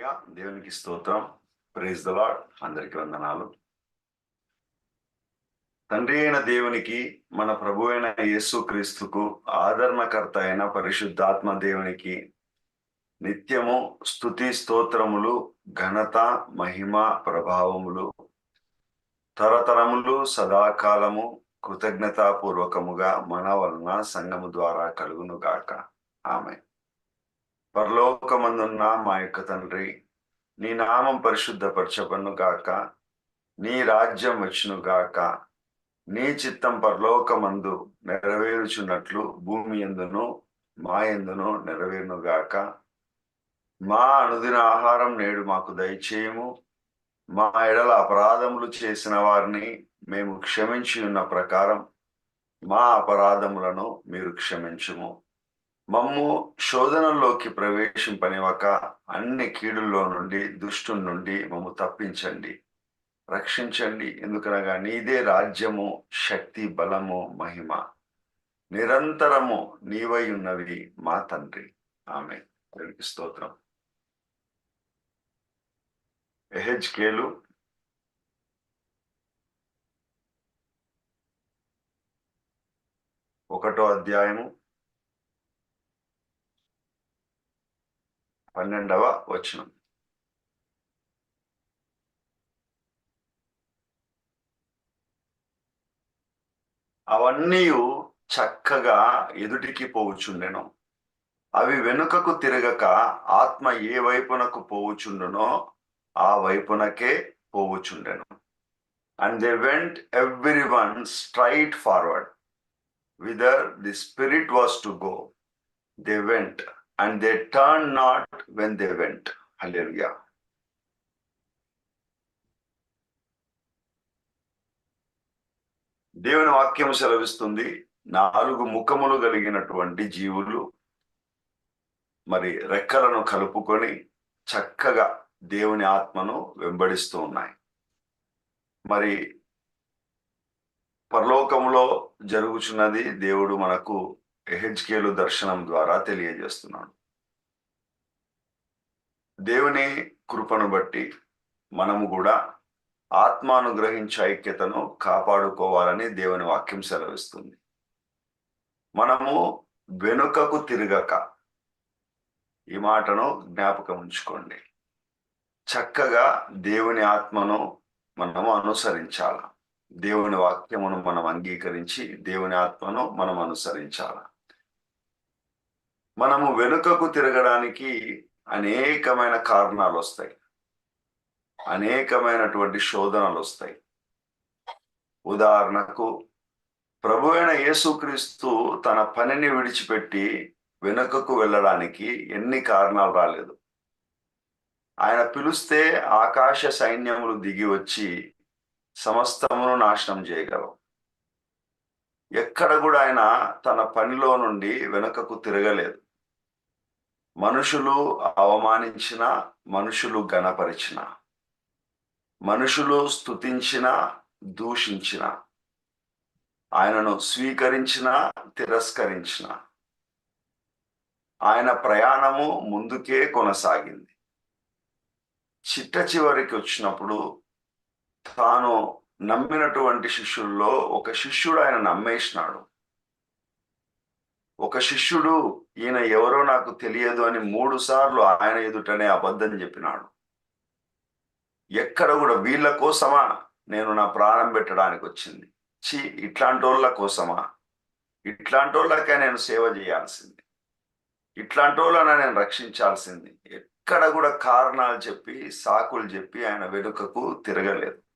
హల్లెలూయా. దేవునికి స్తోత్రం. Praise the అందరికి వందనాలు. తండ్రి అయిన దేవునికి మన ప్రభు అయిన యేసు క్రీస్తుకు ఆదరణకర్త అయిన పరిశుద్ధాత్మ దేవునికి నిత్యము స్థుతి స్తోత్రములు ఘనత మహిమ ప్రభావములు తరతరములు సదాకాలము కృతజ్ఞతాపూర్వకముగా మన వలన సంఘము ద్వారా కలుగును గాక ఆమె పరలోకమందున్న మా యొక్క తండ్రి నీ నామం పరిశుద్ధపరచబను గాక నీ రాజ్యం వచ్చును గాక నీ చిత్తం పరలోకమందు నెరవేరుచున్నట్లు భూమి ఎందును మా ఎందును నెరవేరును గాక. మా అనుదిన ఆహారం నేడు మాకు దయచేయము. మా ఎడల అపరాధములు చేసిన వారిని మేము క్షమించి ఉన్న ప్రకారం మా అపరాధములను మీరు క్షమించుము. మమ్ము శోధనలోకి ప్రవేశింపనివ్వక అన్ని కీడుల్లో నుండి దుష్టు నుండి మమ్ము తప్పించండి. రక్షించండి. ఎందుకనగా నీదే రాజ్యము శక్తి బలము మహిమ. నిరంతరము నీవై ఉన్నవి మా తండ్రి. ఆమె దేవునికి స్తోత్రం. ఎహెచ్కేలు ఒకటో అధ్యాయము పన్నెండవ వచనం. అవన్నీ చక్కగా ఎదుటికి పోవుచుండెను. అవి వెనుకకు తిరగక ఆత్మ ఏ వైపునకు పోవుచుండునో ఆ వైపునకే పోవుచుండెను. And they went every one straight forward whither the spirit was to go they went and they turn not when they went hallelujah దేవుని వాక్యం సెలవిస్తుంది. నాలుగు ముఖములు కలిగినటువంటి జీవులు మరి రెక్కలను కలుపుకొని చక్కగా దేవుని ఆత్మను వెంబడిస్తూ ఉన్నాయి. మరి పరలోకంలో జరుగుచున్నది దేవుడు మనకు ఎహెచ్కేలు దర్శనం ద్వారా తెలియజేస్తున్నాడు. దేవుని కృపను బట్టి మనము కూడా ఆత్మానుగ్రహించే ఐక్యతను కాపాడుకోవాలని దేవుని వాక్యం సెలవిస్తుంది. మనము వెనుకకు తిరగక ఈ మాటను జ్ఞాపకం ఉంచుకోండి. చక్కగా దేవుని ఆత్మను మనము అనుసరించాల? దేవుని వాక్యమును మనం అంగీకరించి దేవుని ఆత్మను మనం అనుసరించాలా? మనము వెనుకకు తిరగడానికి అనేకమైన కారణాలు వస్తాయి. అనేకమైనటువంటి శోధనలు వస్తాయి. ఉదాహరణకు ప్రభు అయిన యేసుక్రీస్తు తన పనిని విడిచిపెట్టి వెనుకకు వెళ్ళడానికి ఎన్ని కారణాలు రాలేదు. ఆయన పిలుస్తే ఆకాశ సైన్యములు దిగి వచ్చి సమస్తమును నాశనం చేయగలవు. ఎక్కడ కూడా ఆయన తన పనిలో నుండి వెనుకకు తిరగలేదు. మనుషులు అవమానించిన మనుషులు గణపరిచిన మనుషులు స్తుతించిన దూషించిన ఆయనను స్వీకరించిన తిరస్కరించిన ఆయన ప్రయాణము ముందుకే కొనసాగింది. చిట్ట చివరికి వచ్చినప్పుడు తాను నమ్మినటువంటి శిష్యుల్లో ఒక శిష్యుడు ఆయన నమ్మేసినాడు. ఒక శిష్యుడు ఈయన ఎవరో నాకు తెలియదు అని మూడు సార్లు ఆయన ఎదుటనే అబద్ధం చెప్పినాడు. ఎక్కడ కూడా వీళ్ళ కోసమా నేను నా ప్రాణం పెట్టడానికి వచ్చింది? చి ఇట్లాంటి వాళ్ళ కోసమా? ఇట్లాంటి వాళ్ళకే నేను సేవ చేయాల్సింది. ఇట్లాంటి వాళ్ళన నేను రక్షించాల్సింది. ఎక్కడ కూడా కారణాలు చెప్పి సాకులు చెప్పి ఆయన వెనుకకు తిరగలేదు.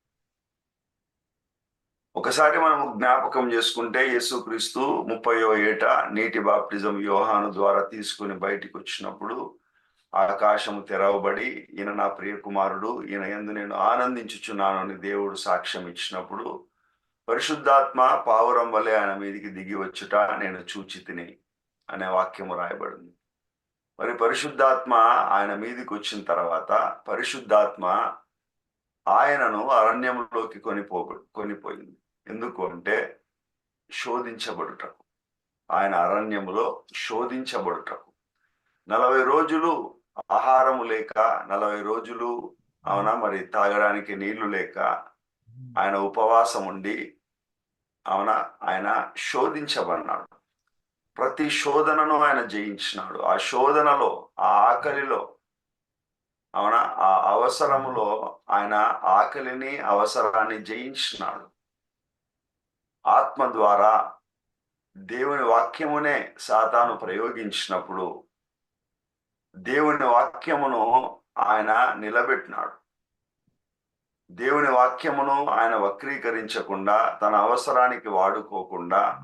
ఒకసారి మనం జ్ఞాపకం చేసుకుంటే యేసుక్రీస్తు ముప్పయో ఏట నీటి బాప్టిజం యోహాను ద్వారా తీసుకుని బయటికి వచ్చినప్పుడు ఆకాశము తెరవబడి ఈయన నా ప్రియ కుమారుడు ఈయన ఎందు నేను ఆనందించుచున్నాను అని దేవుడు సాక్ష్యం ఇచ్చినప్పుడు పరిశుద్ధాత్మ పావురం వలె ఆయన మీదికి దిగి వచ్చుట నేను చూచి తిని అనే వాక్యము రాయబడింది. మరి పరిశుద్ధాత్మ ఆయన మీదికి వచ్చిన తర్వాత పరిశుద్ధాత్మ ఆయనను అరణ్యంలోకి కొనిపో కొనిపోయింది ఎందుకు అంటే శోధించబడుటకు. ఆయన అరణ్యములో శోధించబడుటకు. నలభై రోజులు ఆహారము లేక నలభై రోజులు అవునా మరి తాగడానికి నీళ్ళు లేక ఆయన ఉపవాసం ఉండి అవునా ఆయన శోధించబడినాడు. ప్రతి శోధనను ఆయన జయించినాడు. ఆ శోధనలో ఆ ఆకలిలో అవునా ఆ అవసరములో ఆయన ఆకలిని అవసరాన్ని జయించినాడు. ఆత్మ ద్వారా దేవుని వాక్యమునే సాతాను ప్రయోగించినప్పుడు దేవుని వాక్యమును ఆయన నిలబెట్టినాడు. దేవుని వాక్యమును ఆయన వక్రీకరించకుండా తన అవసరానికి వాడుకోకుండా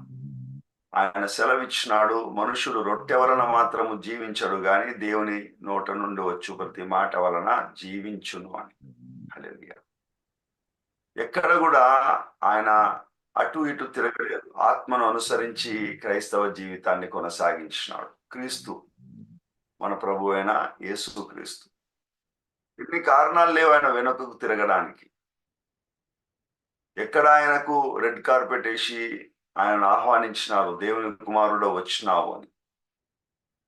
ఆయన సెలవిచ్చినాడు. మనుషుడు రొట్టె వలన మాత్రము జీవించడు గాని దేవుని నోట నుండి వచ్చు ప్రతి మాట వలన జీవించును అని. ఎక్కడ కూడా ఆయన అటు ఇటు తిరగలేదు. ఆత్మను అనుసరించి క్రైస్తవ జీవితాన్ని కొనసాగించినాడు. క్రీస్తు మన ప్రభు అయిన యేసు క్రీస్తు. ఇన్ని కారణాలు లేవు ఆయన వెనుకకు తిరగడానికి. ఎక్కడ ఆయనకు రెడ్ కార్పెట్ వేసి ఆయనను ఆహ్వానించినారు దేవుని కుమారుడు వచ్చినావు అని.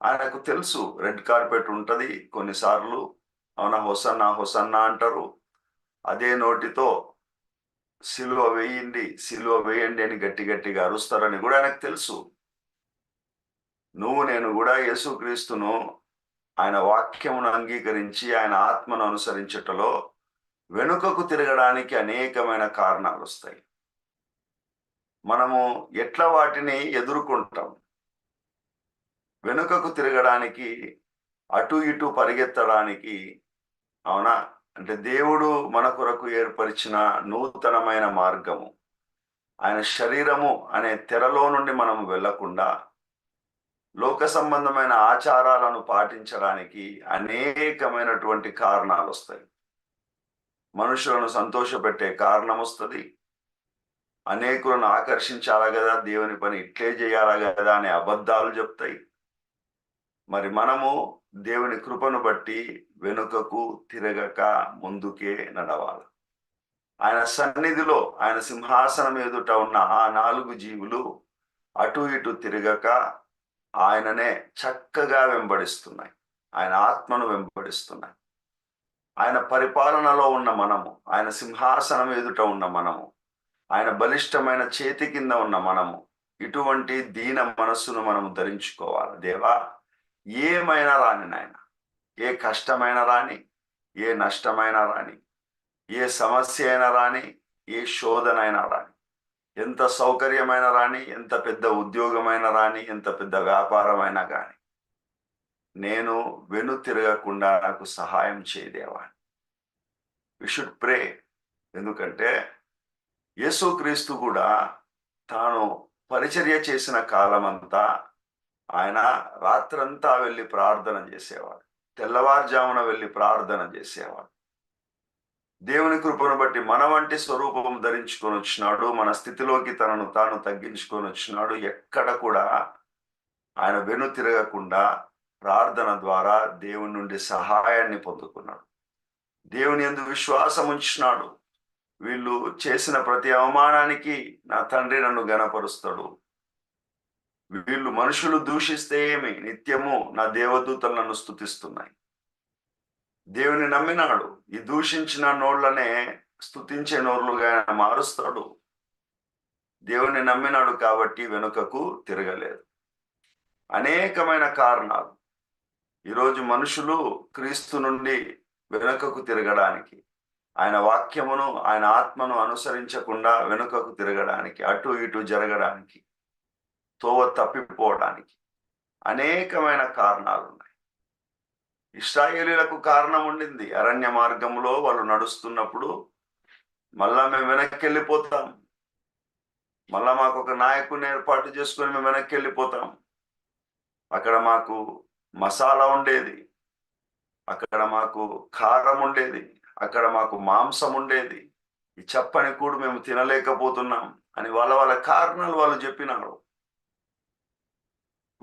ఆయనకు తెలుసు రెడ్ కార్పెట్ ఉంటది కొన్నిసార్లు అవునా హొసన్నా హొసన్నా అంటారు అదే నోటితో సిలువ వేయండి సిలువ వేయండి అని గట్టి గట్టిగా అరుస్తారని కూడా ఆయనకు తెలుసు. నువ్వు నేను కూడా యేసుక్రీస్తును ఆయన వాక్యమును అంగీకరించి ఆయన ఆత్మను అనుసరించటలో వెనుకకు తిరగడానికి అనేకమైన కారణాలు వస్తాయి. మనము ఎట్లా వాటిని ఎదుర్కొంటాం? వెనుకకు తిరగడానికి అటు ఇటు పరిగెత్తడానికి అవునా? అంటే దేవుడు మన కొరకు ఏర్పరిచిన నూతనమైన మార్గము. ఆయన శరీరము అనే తెరలో నుండి మనం వెళ్ళకుండా లోక సంబంధమైన ఆచారాలను పాటించడానికి అనేకమైనటువంటి కారణాలు వస్తాయి. మనుషులను సంతోషపెట్టే కారణం వస్తుంది. అనేకులను ఆకర్షించాలా కదా దేవుని పని ఇట్లే చేయాలా కదా అనే అబద్ధాలు చెప్తాయి. మరి మనము దేవుని కృపను బట్టి వెనుకకు తిరగక ముందుకే నడవాలి. ఆయన సన్నిధిలో ఆయన సింహాసనం ఎదుట ఉన్న ఆ నాలుగు జీవులు అటు ఇటు తిరగక ఆయననే చక్కగా వెంబడిస్తున్నాయి. ఆయన ఆత్మను వెంబడిస్తున్నాయి. ఆయన పరిపాలనలో ఉన్న మనము ఆయన సింహాసనం ఎదుట ఉన్న మనము ఆయన బలిష్టమైన చేతి కింద ఉన్న మనము ఇటువంటి దీన మనస్సును మనము ధరించుకోవాలి. దేవా ఏమైనా రాని నాయన ఏ కష్టమైన రాని ఏ నష్టమైన రాని ఏ సమస్య అయినా రాని ఏ శోధనైనా రాని ఎంత సౌకర్యమైన రాని ఎంత పెద్ద ఉద్యోగమైన రాని ఎంత పెద్ద వ్యాపారమైనా కానీ నేను వెను తిరగకుండా నాకు సహాయం చేయదేవా వి షుడ్ ప్రే ఎందుకంటే యేసుక్రీస్తు కూడా తాను పరిచర్య చేసిన కాలమంతా ఆయన రాత్రంతా వెళ్ళి ప్రార్థన చేసేవాడు. తెల్లవారుజామున వెళ్ళి ప్రార్థన చేసేవాడు. దేవుని కృపను బట్టి మన వంటి స్వరూపం ధరించుకొని వచ్చినాడు. మన స్థితిలోకి తనను తాను తగ్గించుకొని వచ్చినాడు. ఎక్కడ కూడా ఆయన వెను తిరగకుండా ప్రార్థన ద్వారా దేవుని నుండి సహాయాన్ని పొందుకున్నాడు. దేవుని ఎందు విశ్వాసం ఉంచినాడు. వీళ్ళు చేసిన ప్రతి అవమానానికి నా తండ్రి నన్ను గనపరుస్తాడు వీళ్ళు మనుషులు దూషిస్తే ఏమి? నిత్యము నా దేవదూతలు నన్ను స్థుతిస్తున్నాయి దేవుని నమ్మినాడు. ఈ దూషించిన నోళ్ళనే స్థుతించే నోర్లుగా ఆయన మారుస్తాడు. దేవుని నమ్మినాడు కాబట్టి వెనుకకు తిరగలేదు. అనేకమైన కారణాలు. ఈరోజు మనుషులు క్రీస్తు నుండి వెనుకకు తిరగడానికి ఆయన వాక్యమును ఆయన ఆత్మను అనుసరించకుండా వెనుకకు తిరగడానికి అటు ఇటు జరగడానికి తోవ తప్పిపోవడానికి అనేకమైన కారణాలు ఉన్నాయి ఇస్రాయేలీలకు కారణం ఉండింది అరణ్య మార్గంలో వాళ్ళు నడుస్తున్నప్పుడు మళ్ళా మేము వెనక్కి వెళ్ళిపోతాం మళ్ళా మాకు ఒక నాయకుని ఏర్పాటు చేసుకొని మేము వెనక్కి వెళ్ళిపోతాం అక్కడ మాకు మసాలా ఉండేది. అక్కడ మాకు కారం ఉండేది. అక్కడ మాకు మాంసం ఉండేది. ఈ చప్పని కూడు మేము తినలేకపోతున్నాం అని వాళ్ళ వాళ్ళ కారణాలు వాళ్ళు చెప్పినారు.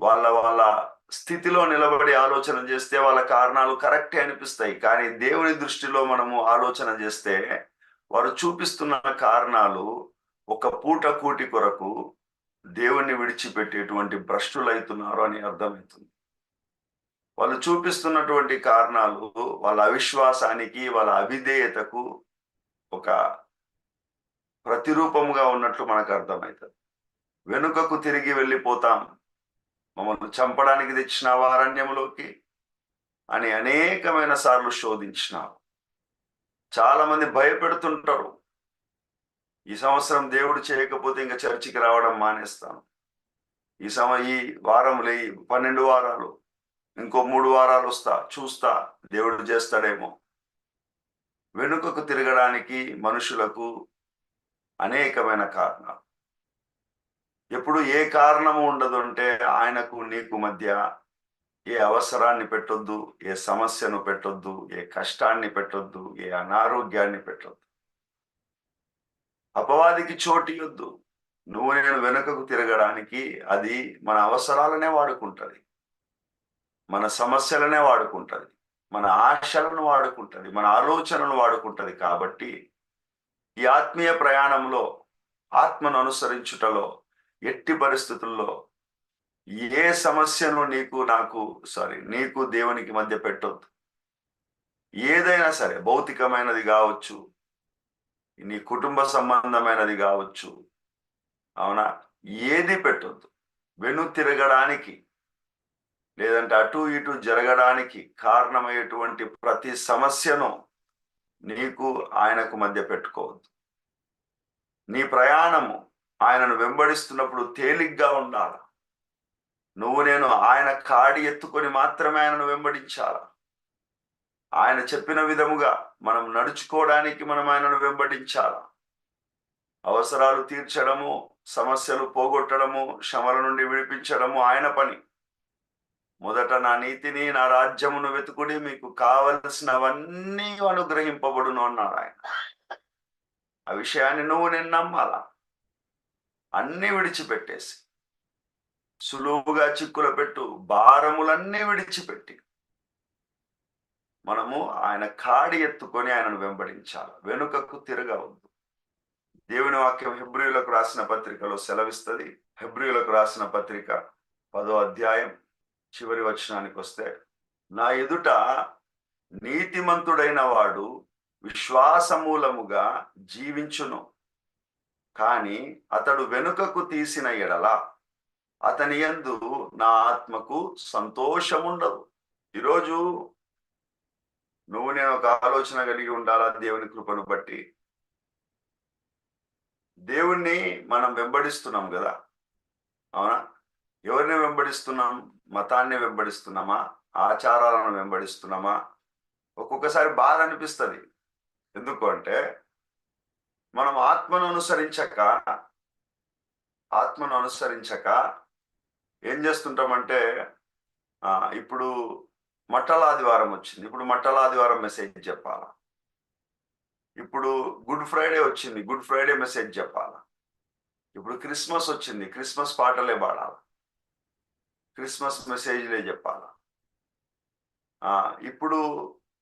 వాళ్ళ వాళ్ళ స్థితిలో నిలబడి ఆలోచన చేస్తే వాళ్ళ కారణాలు కరెక్టే అనిపిస్తాయి. కానీ దేవుని దృష్టిలో మనము ఆలోచన చేస్తే వారు చూపిస్తున్న కారణాలు ఒక పూట కూటి కొరకు దేవుణ్ణి విడిచిపెట్టేటువంటి భ్రష్టులైతున్నారు అని అర్థమవుతుంది. వాళ్ళు చూపిస్తున్నటువంటి కారణాలు వాళ్ళ అవిశ్వాసానికి వాళ్ళ అవిధేయతకు ఒక ప్రతిరూపముగా ఉన్నట్లు మనకు అర్థమవుతుంది. వెనుకకు తిరిగి వెళ్ళిపోతాం. మమ్మల్ని చంపడానికి తెచ్చిన అరణ్యములోకి అని అనేకమైన సార్లు శోధించినావు చాలా మంది భయపెడుతుంటారు. ఈ సంవత్సరం దేవుడు చేయకపోతే ఇంకా చర్చికి రావడం మానేస్తాను. ఈ సమ ఈ వారంలో ఈ పన్నెండు వారాలు ఇంకో మూడు వారాలు వస్తా చూస్తా దేవుడు చేస్తాడేమో. వెనుకకు తిరగడానికి మనుషులకు అనేకమైన కారణాలు. ఎప్పుడు ఏ కారణము ఉండదు అంటే ఆయనకు నీకు మధ్య ఏ అవసరాన్ని పెట్టొద్దు ఏ సమస్యను పెట్టొద్దు ఏ కష్టాన్ని పెట్టొద్దు ఏ అనారోగ్యాన్ని పెట్టొద్దు. అపవాదికి చోటియొద్దు నువ్వు నేను వెనుకకు తిరగడానికి అది మన అవసరాలనే వాడుకుంటది. మన సమస్యలనే వాడుకుంటది. మన ఆశలను వాడుకుంటుంది. మన ఆలోచనను వాడుకుంటది కాబట్టి ఈ ఆత్మీయ ప్రయాణంలో ఆత్మను అనుసరించుటలో ఎట్టి పరిస్థితుల్లో ఏ సమస్యను నీకు నాకు సారీ నీకు దేవునికి మధ్య పెట్టొద్దు. ఏదైనా సరే భౌతికమైనది కావచ్చు నీ కుటుంబ సంబంధమైనది కావచ్చు అవునా? ఏది పెట్టొద్దు. వెను తిరగడానికి లేదంటే అటు ఇటు జరగడానికి కారణమయ్యేటువంటి ప్రతి సమస్యను నీకు ఆయనకు మధ్య పెట్టుకోవద్దు. నీ ప్రయాణము ఆయనను వెంబడిస్తున్నప్పుడు తేలిగ్గా ఉండాలి. నువ్వు నేను ఆయన కాడి ఎత్తుకొని మాత్రమే ఆయనను వెంబడించాల. ఆయన చెప్పిన విధముగా మనం నడుచుకోవడానికి మనం ఆయనను వెంబడించాల. అవసరాలు తీర్చడము సమస్యలు పోగొట్టడము శ్రమల నుండి విడిపించడము ఆయన పని. మొదట నా నీతిని నా రాజ్యమును వెతుకుడి మీకు కావలసినవన్నీ అనుగ్రహింపబడును అన్నాడు ఆయన. ఆ విషయాన్ని నువ్వు నేను నమ్మాలా. అన్ని విడిచిపెట్టేసి సులువుగా చిక్కుల పెట్టు భారములన్నీ విడిచిపెట్టి మనము ఆయన కాడి ఎత్తుకొని ఆయనను వెంబడించాలి. వెనుకకు తిరగవద్దు. దేవుని వాక్యం హెబ్రియులకు రాసిన పత్రికలో సెలవిస్తుంది. హెబ్రియులకు రాసిన పత్రిక పదో అధ్యాయం చివరి వచనానికి వస్తే నా ఎదుట నీతిమంతుడైన వాడు విశ్వాసమూలముగా జీవించును. కాని అతడు వెనుకకు తీసిన ఎడల అతని యందు నా ఆత్మకు సంతోషముండదు. ఈరోజు నువ్వు నేను ఒక ఆలోచన కలిగి ఉండాలా దేవుని కృపను బట్టి? దేవుణ్ణి మనం వెంబడిస్తున్నాం కదా? అవునా? ఎవరిని వెంబడిస్తున్నాం? మతాన్ని వెంబడిస్తున్నామా? ఆచారాలను వెంబడిస్తున్నామా? ఒక్కొక్కసారి బాధ అనిపిస్తుంది. ఎందుకు అంటే మనం ఆత్మను అనుసరించక ఆత్మను అనుసరించక ఏం చేస్తుంటామంటే ఇప్పుడు మట్టలాదివారం వచ్చింది. ఇప్పుడు మట్టలాదివారం మెసేజ్ చెప్పాలా? ఇప్పుడు గుడ్ ఫ్రైడే వచ్చింది. గుడ్ ఫ్రైడే మెసేజ్ చెప్పాలా? ఇప్పుడు క్రిస్మస్ వచ్చింది. క్రిస్మస్ పాటలే పాడాలి? క్రిస్మస్ మెసేజ్లే చెప్పాలా? ఇప్పుడు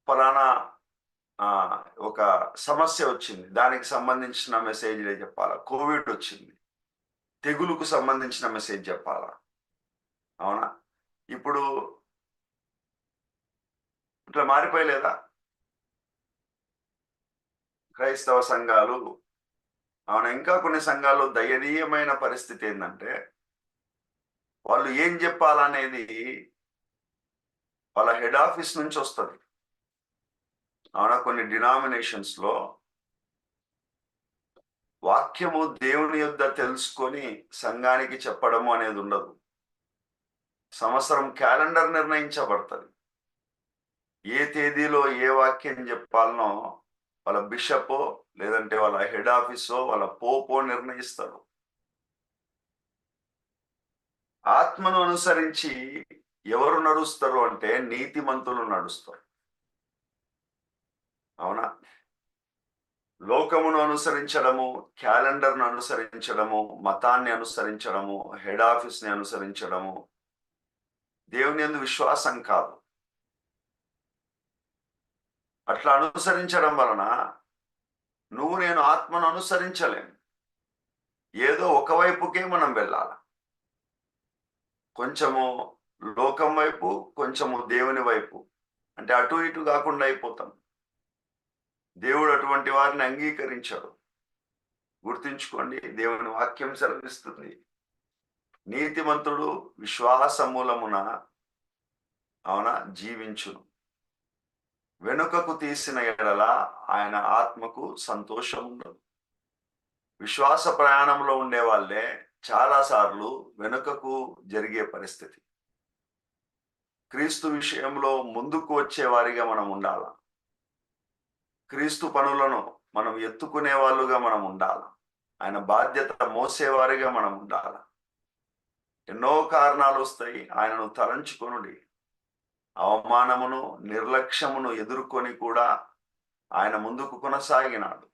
ఫలానా ఒక సమస్య వచ్చింది. దానికి సంబంధించిన మెసేజ్లే చెప్పాలా? కోవిడ్ వచ్చింది. తెగులుకు సంబంధించిన మెసేజ్ చెప్పాలా? అవునా? ఇప్పుడు ఇట్లా మారిపోయలేదా? క్రైస్తవ సంఘాలు అవునా? ఇంకా కొన్ని సంఘాలు దయనీయమైన పరిస్థితి ఏంటంటే వాళ్ళు ఏం చెప్పాలనేది వాళ్ళ హెడ్ ఆఫీస్ నుంచి వస్తుంది. అవునా? కొన్ని డినామినేషన్స్లో వాక్యము దేవుని యొద్ద తెలుసుకొని సంఘానికి చెప్పడము అనేది ఉండదు. సంవత్సరం క్యాలెండర్ నిర్ణయించబడుతుంది. ఏ తేదీలో ఏ వాక్యం చెప్పాలనో వాళ్ళ బిషపో లేదంటే వాళ్ళ హెడ్ ఆఫీసో వాళ్ళ పోపో నిర్ణయిస్తారు. ఆత్మను అనుసరించి ఎవరు నడుస్తారు అంటే నీతిమంతులు నడుస్తారు. అవునా? లోకమును అనుసరించడము క్యాలెండర్ను అనుసరించడము మతాన్ని అనుసరించడము హెడ్ ఆఫీస్ని అనుసరించడము దేవుని ఎందు విశ్వాసం కాదు. అట్లా అనుసరించడం వలన నువ్వు నేను ఆత్మను అనుసరించలేను ఏదో ఒకవైపుకే మనం వెళ్ళాలి? కొంచెము లోకం వైపు కొంచెము దేవుని వైపు. అంటే అటు ఇటు కాకుండా అయిపోతాం. దేవుడు అటువంటి వారిని అంగీకరించాడు. గుర్తుంచుకోండి దేవుని వాక్యం సెలవిస్తుంది. నీతిమంతుడు విశ్వాస మూలమున అవునా? జీవించును. వెనుకకు తీసిన ఎడల ఆయన ఆత్మకు సంతోషం ఉండదు. విశ్వాస ప్రయాణంలో ఉండే వాళ్ళే చాలాసార్లు వెనుకకు జరిగే పరిస్థితి. క్రీస్తు విషయంలో ముందుకు వచ్చే వారిగా మనం ఉండాల? క్రీస్తు పనులను మనం ఎత్తుకునే వాళ్ళుగా మనం ఉండాల. ఆయన బాధ్యత మోసేవారిగా మనం ఉండాల. ఎన్నో కారణాలు వస్తాయి. ఆయనను తలంచుకొనుడి. అవమానమును నిర్లక్ష్యమును ఎదుర్కొని కూడా ఆయన ముందుకు కొనసాగినాడు.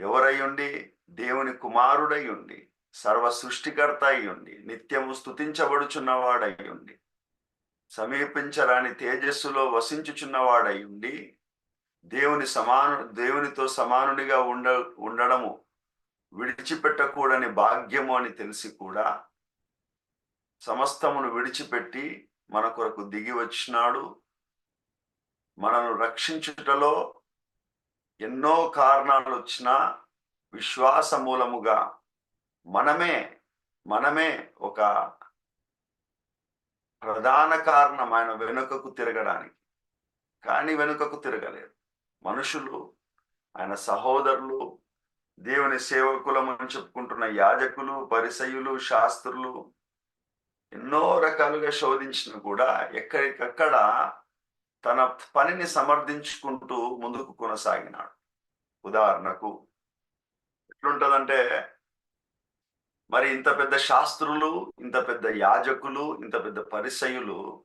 ఎవరయ్యుండి? దేవుని కుమారుడై ఉండి సర్వ సృష్టికర్త అయ్యుండి నిత్యము స్థుతించబడుచున్నవాడయ్యుండి సమీపించరాని తేజస్సులో వసించుచున్నవాడయ్యుండి దేవుని సమాను దేవునితో సమానునిగా ఉండ ఉండడము విడిచిపెట్టకూడని భాగ్యము అని తెలిసి కూడా సమస్తమును విడిచిపెట్టి మన కొరకు దిగి వచ్చినాడు. మనను రక్షించుటలో ఎన్నో కారణాలు వచ్చినా విశ్వాస మూలముగా మనమే మనమే ఒక ప్రధాన కారణం ఆయన వెనుకకు తిరగడానికి. కానీ వెనుకకు తిరగలేదు. మనుషులు ఆయన సహోదరులు దేవుని సేవకులము అని చెప్పుకుంటున్న యాజకులు పరిసయులు శాస్త్రులు ఎన్నో రకాలుగా శోధించిన కూడా ఎక్కడికక్కడ తన పనిని సమర్థించుకుంటూ ముందుకు కొనసాగినాడు. ఉదాహరణకు ఎట్లుంటదంటే మరి ఇంత పెద్ద శాస్త్రులు ఇంత పెద్ద యాజకులు ఇంత పెద్ద పరిసయులు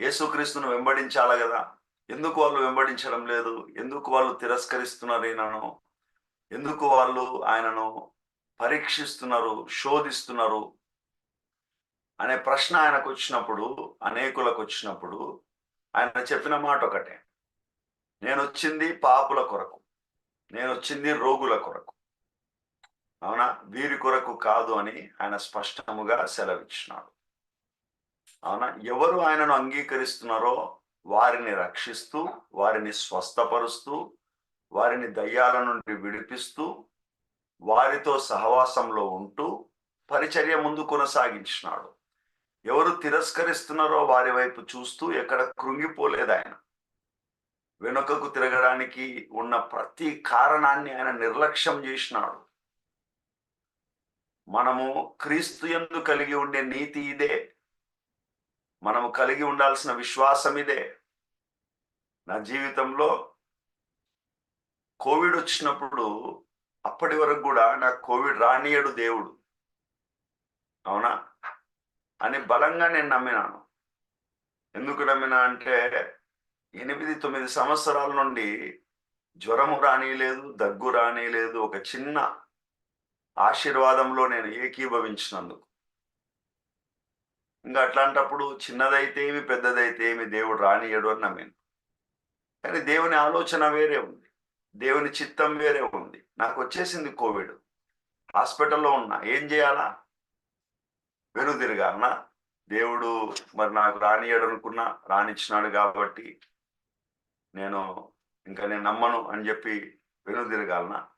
యేసుక్రీస్తును వెంబడించాలి కదా. ఎందుకు వాళ్ళు వెంబడించడం లేదు? ఎందుకు వాళ్ళు తిరస్కరిస్తున్నారు ఈయనను? ఎందుకు వాళ్ళు ఆయనను పరీక్షిస్తున్నారు శోధిస్తున్నారు? అనే ప్రశ్న ఆయనకు వచ్చినప్పుడు అనేకులకు వచ్చినప్పుడు ఆయన చెప్పిన మాట ఒకటే. నేను వచ్చింది పాపుల కొరకు. నేను వచ్చింది రోగుల కొరకు. అవునా? వీరి కొరకు కాదు అని ఆయన స్పష్టముగా సెలవిచ్చినాడు. అవునా? ఎవరు ఆయనను అంగీకరిస్తున్నారో వారిని రక్షిస్తూ వారిని స్వస్థపరుస్తూ వారిని దయ్యాల నుండి విడిపిస్తూ వారితో సహవాసంలో ఉంటూ పరిచర్య ముందు కొనసాగించినాడు. ఎవరు తిరస్కరిస్తున్నారో వారి వైపు చూస్తూ ఎక్కడ కృంగిపోలేదు ఆయన. వెనుకకు తిరగడానికి ఉన్న ప్రతి కారణాన్ని ఆయన నిర్లక్ష్యం చేసినాడు. మనము క్రీస్తు ఎందు కలిగి ఉండే నీతి ఇదే. మనము కలిగి ఉండాల్సిన విశ్వాసం ఇదే. నా జీవితంలో కోవిడ్ వచ్చినప్పుడు అప్పటి వరకు కూడా నాకు కోవిడ్ రానియడు దేవుడు. అవునా? అని బలంగా నేను నమ్మినాను. ఎందుకు నమ్మినా అంటే ఎనిమిది తొమ్మిది సంవత్సరాల నుండి జ్వరము రానిలేదు దగ్గు రానిలేదు ఒక చిన్న ఆశీర్వాదంలో నేను ఏకీభవించినందుకు. ఇంకా అట్లాంటప్పుడు చిన్నదైతే ఏమి పెద్దదైతే ఏమి దేవుడు రానియడు అని నమ్మాను. కానీ దేవుని ఆలోచన వేరే ఉంది. దేవుని చిత్తం వేరే ఉంది. నాకు వచ్చేసింది కోవిడ్. హాస్పిటల్లో ఉన్నా. ఏం చేయాలా? వెనుదిరగాలనా? దేవుడు మరి నాకు రానియడు అనుకున్నా రానిచ్చినాడు కాబట్టి నేను ఇంకా నేను నమ్మను అని చెప్పి వెనుదిరగాలనా?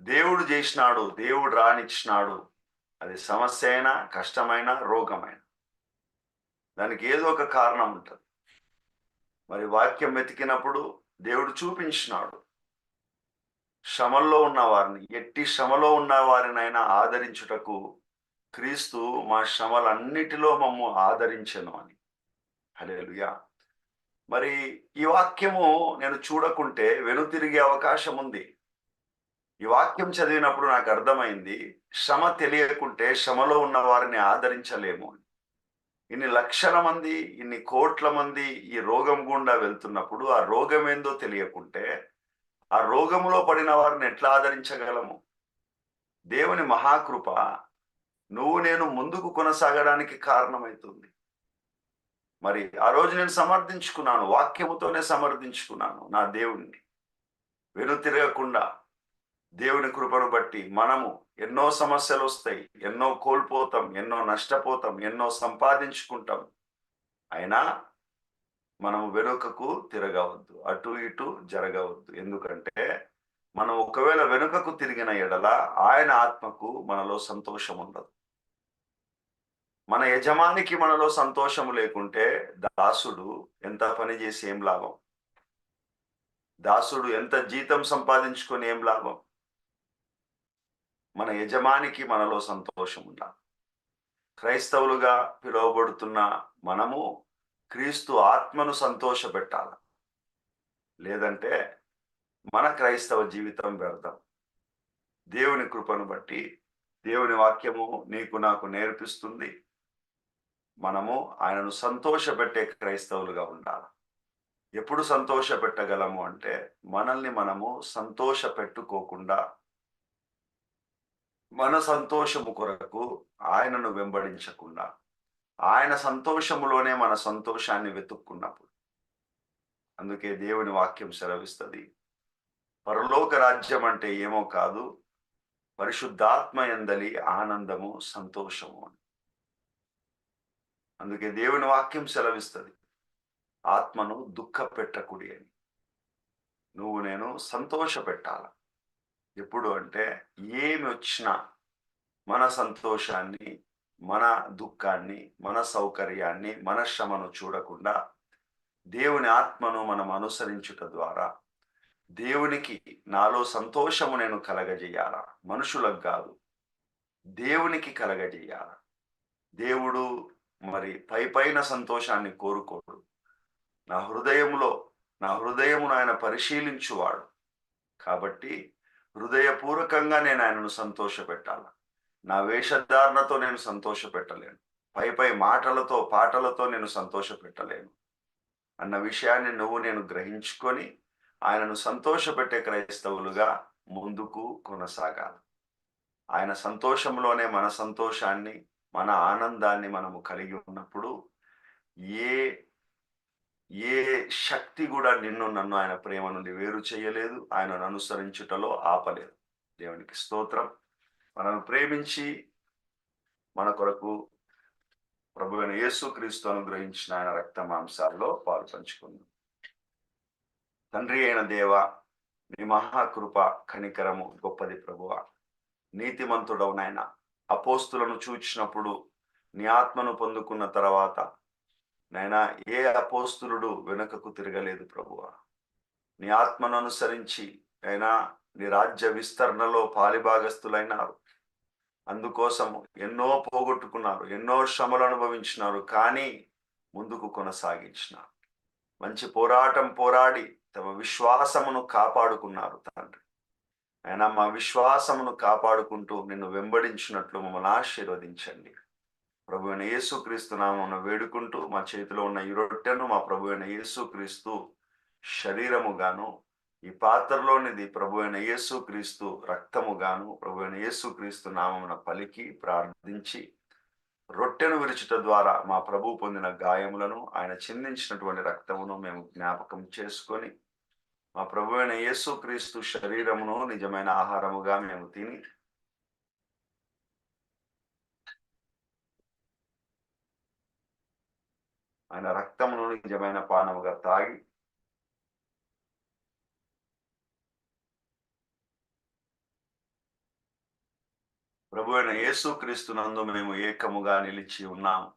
దేవుడు చేసినాడు దేవుడు రానిచ్చినాడు. అది సమస్య అయినా కష్టమైన రోగమైన. దానికి ఏదో ఒక కారణం ఉంటుంది. మరి వాక్యం వెతికినప్పుడు దేవుడు చూపించినాడు. శ్రమల్లో ఉన్న వారిని ఎట్టి శ్రమలో ఉన్న వారినైనా ఆదరించుటకు క్రీస్తు మా శ్రమలన్నిటిలో మమ్ము ఆదరించను అని. హలేలుయా మరి ఈ వాక్యము నేను చూడకుంటే వెనుతిరిగే అవకాశం ఉంది ఈ వాక్యం చదివినప్పుడు నాకు అర్థమైంది శ్రమ తెలియకుంటే శ్రమలో ఉన్న వారిని ఆదరించలేము అని. ఇన్ని లక్షల మంది ఇన్ని కోట్ల మంది ఈ రోగం గుండా వెళ్తున్నప్పుడు ఆ రోగం ఏందో తెలియకుంటే ఆ రోగములో పడిన వారిని ఎట్లా ఆదరించగలము? దేవుని మహాకృప నువ్వు నేను ముందుకు కొనసాగడానికి కారణమవుతుంది మరి ఆ రోజు నేను సమర్థించుకున్నాను వాక్యముతోనే సమర్థించుకున్నాను నా దేవుణ్ణి. వెనుతిరగకుండా దేవుని కృపను బట్టి మనము ఎన్నో సమస్యలు వస్తాయి ఎన్నో కోల్పోతాం ఎన్నో నష్టపోతాం ఎన్నో సంపాదించుకుంటాం. అయినా మనము వెనుకకు తిరగవద్దు అటు ఇటు జరగవద్దు. ఎందుకంటే మనం ఒకవేళ వెనుకకు తిరిగిన ఎడల ఆయన ఆత్మకు మనలో సంతోషం ఉండదు. మన యజమానికి మనలో సంతోషం లేకుంటే దాసుడు ఎంత పని చేసి ఏం లాభం? దాసుడు ఎంత జీతం సంపాదించుకొని ఏం లాభం? మన యజమానికి మనలో సంతోషం ఉండాలి క్రైస్తవులుగా పిలువబడుతున్న మనము క్రీస్తు ఆత్మను సంతోషపెట్టాలి. లేదంటే మన క్రైస్తవ జీవితం వ్యర్థం. దేవుని కృపను బట్టి దేవుని వాక్యము నీకు నాకు నేర్పిస్తుంది. మనము ఆయనను సంతోషపెట్టే క్రైస్తవులుగా ఉండాలి. ఎప్పుడు సంతోష పెట్టగలము అంటే మనల్ని మనము సంతోష పెట్టుకోకుండా మన సంతోషము కొరకు ఆయనను వెంబడించకుండా ఆయన సంతోషములోనే మన సంతోషాన్ని వెతుక్కున్నప్పుడు. అందుకే దేవుని వాక్యం సెలవిస్తుంది పరలోక రాజ్యం అంటే ఏమో కాదు పరిశుద్ధాత్మ ఎందలి ఆనందము సంతోషము అని. అందుకే దేవుని వాక్యం సెలవిస్తుంది ఆత్మను దుఃఖ పెట్టకుడి అని. నువ్వు నేను సంతోష పెట్టాల ఎప్పుడు అంటే ఏమి వచ్చినా మన సంతోషాన్ని మన దుఃఖాన్ని మన సౌకర్యాన్ని మన శ్రమను చూడకుండా దేవుని ఆత్మను మనం అనుసరించుట ద్వారా దేవునికి నాలో సంతోషము నేను కలగజేయాలా? మనుషులకు కాదు. దేవునికి కలగజేయాల? దేవుడు మరి పై పైన సంతోషాన్ని కోరుకోడు. నా హృదయంలో నా హృదయమును ఆయన పరిశీలించువాడు. కాబట్టి హృదయపూర్వకంగా నేను ఆయనను సంతోషపెట్టాల? నా వేషధారణతో నేను సంతోషపెట్టలేను. పై పై మాటలతో పాటలతో నేను సంతోషపెట్టలేను. అన్న విషయాన్ని నువ్వు నేను గ్రహించుకొని ఆయనను సంతోషపెట్టే క్రైస్తవులుగా ముందుకు కొనసాగాలి. ఆయన సంతోషంలోనే మన సంతోషాన్ని మన ఆనందాన్ని మనము కలిగి ఉన్నప్పుడు ఏ ఏ శక్తి కూడా నిన్ను నన్ను ఆయన ప్రేమ నుండి వేరు చేయలేదు. ఆయనను అనుసరించుటలో ఆపలేదు. దేవునికి స్తోత్రం. మనను ప్రేమించి మన కొరకు ప్రభు అయిన యేసు క్రీస్తు అనుగ్రహించిన ఆయన రక్త మాంసాల్లో పాలు పంచుకుందాం. తండ్రి అయిన దేవ నీ మహాకృప కనికరము గొప్పది ప్రభువ. నీతిమంతుడవు నాయన. అపోస్తులను చూచినప్పుడు నీ ఆత్మను పొందుకున్న తర్వాత నైనా ఏ అపోస్తులుడు వెనుకకు తిరగలేదు ప్రభువ. నీ ఆత్మను అనుసరించి అయినా నీ రాజ్య విస్తరణలో పాలిభాగస్తులైనారు అందుకోసము ఎన్నో పోగొట్టుకున్నారు ఎన్నో శ్రమలు అనుభవించినారు కానీ ముందుకు కొనసాగించినారు. మంచి పోరాటం పోరాడి తమ విశ్వాసమును కాపాడుకున్నారు తండ్రి. అయినా మా విశ్వాసమును కాపాడుకుంటూ నిన్ను వెంబడించినట్లు మమ్మల్ని ఆశీర్వదించండి. ప్రభు అయిన యేసుక్రీస్తు నామమున వేడుకుంటూ మా చేతిలో ఉన్న ఈ రొట్టెను మా ప్రభు అయిన యేసుక్రీస్తు శరీరముగాను ఈ పాత్రలోనిది ప్రభు అయిన యేసుక్రీస్తు రక్తముగాను ప్రభు అయిన యేసుక్రీస్తు నామమున పలికి ప్రార్థించి రొట్టెను విరుచుట ద్వారా మా ప్రభు పొందిన గాయములను ఆయన చిందించినటువంటి రక్తమును మేము జ్ఞాపకం చేసుకొని మా ప్రభు అయిన యేసుక్రీస్తు శరీరమును నిజమైన ఆహారముగా మేము తిని ఆయన రక్తమును నిజమైన పానముగా తాగి ప్రభు అయిన యేసుక్రీస్తునందు మేము ఏకముగా నిలిచి ఉన్నాము.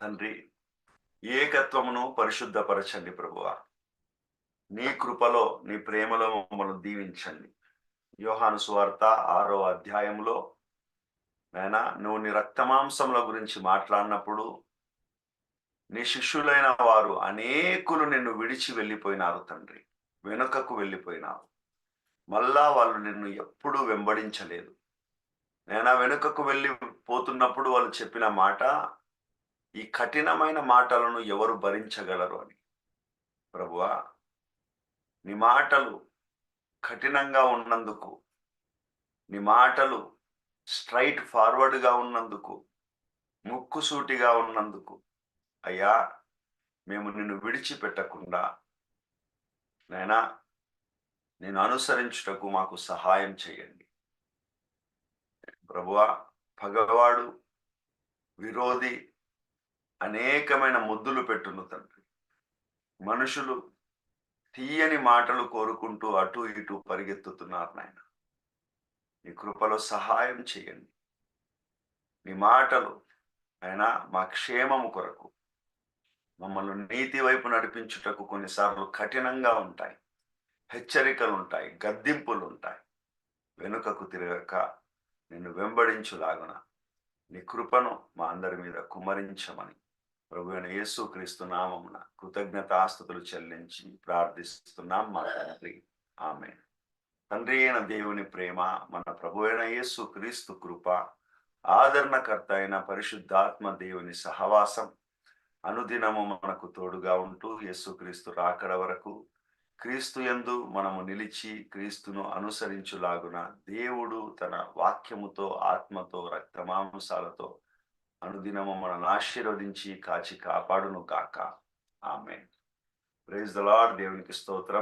తండ్రి ఏకత్వమును పరిశుద్ధపరచండి ప్రభువ. నీ కృపలో నీ ప్రేమలో మమ్మల్ని దీవించండి. యోహాను సువార్త ఆరో అధ్యాయంలో నాయన నువ్వు నీ రక్తమాంసముల గురించి మాట్లాడినప్పుడు నీ శిష్యులైన వారు అనేకులు నిన్ను విడిచి వెళ్ళిపోయినారు తండ్రి. వెనుకకు వెళ్ళిపోయినారు. మళ్ళా వాళ్ళు నిన్ను ఎప్పుడూ వెంబడించలేదు. నేను వెనుకకు వెళ్ళి పోతున్నప్పుడు వాళ్ళు చెప్పిన మాట ఈ కఠినమైన మాటలను ఎవరు భరించగలరు అని. ప్రభువా నీ మాటలు కఠినంగా ఉన్నందుకు నీ మాటలు స్ట్రైట్ ఫార్వర్డ్గా ఉన్నందుకు ముక్కుసూటిగా ఉన్నందుకు అయ్యా మేము నిన్ను విడిచిపెట్టకుండా నైనా నేను అనుసరించుటకు మాకు సహాయం చేయండి. ప్రభువా పగవాడు విరోధి అనేకమైన ముద్దులు పెట్టును తండ్రి. మనుషులు తీయని మాటలు కోరుకుంటూ అటు ఇటు పరిగెత్తుతున్నారు నాయన. నీ కృపలో సహాయం చేయండి. నీ మాటలు ఆయన మా క్షేమము కొరకు మమ్మల్ని నీతి వైపు నడిపించుటకు కొన్నిసార్లు కఠినంగా ఉంటాయి. హెచ్చరికలు ఉంటాయి గద్దింపులు ఉంటాయి. వెనుకకు తిరగక నిన్ను వెంబడించులాగున నీ కృపను మా అందరి మీద కుమరించమని ప్రభు అయిన యేసు క్రీస్తు కృతజ్ఞత ఆస్తుతులు చెల్లించి ప్రార్థిస్తున్నాం మా తండ్రి. ఆమె తండ్రి అయిన దేవుని ప్రేమ మన ప్రభు అయిన యేసు క్రీస్తు కృప ఆదరణకర్త అయిన పరిశుద్ధాత్మ దేవుని సహవాసం అనుదినము మనకు తోడుగా ఉంటూ యేసుక్రీస్తు రాకడ వరకు క్రీస్తు యందు మనము నిలిచి క్రీస్తును అనుసరించులాగున దేవుడు తన వాక్యముతో ఆత్మతో రక్తమాంసాలతో అనుదినము మనల్ని ఆశీర్వదించి కాచి కాపాడును కాక ఆమె ప్రైజ్ ద లార్డ్. దేవునికి స్తోత్రం.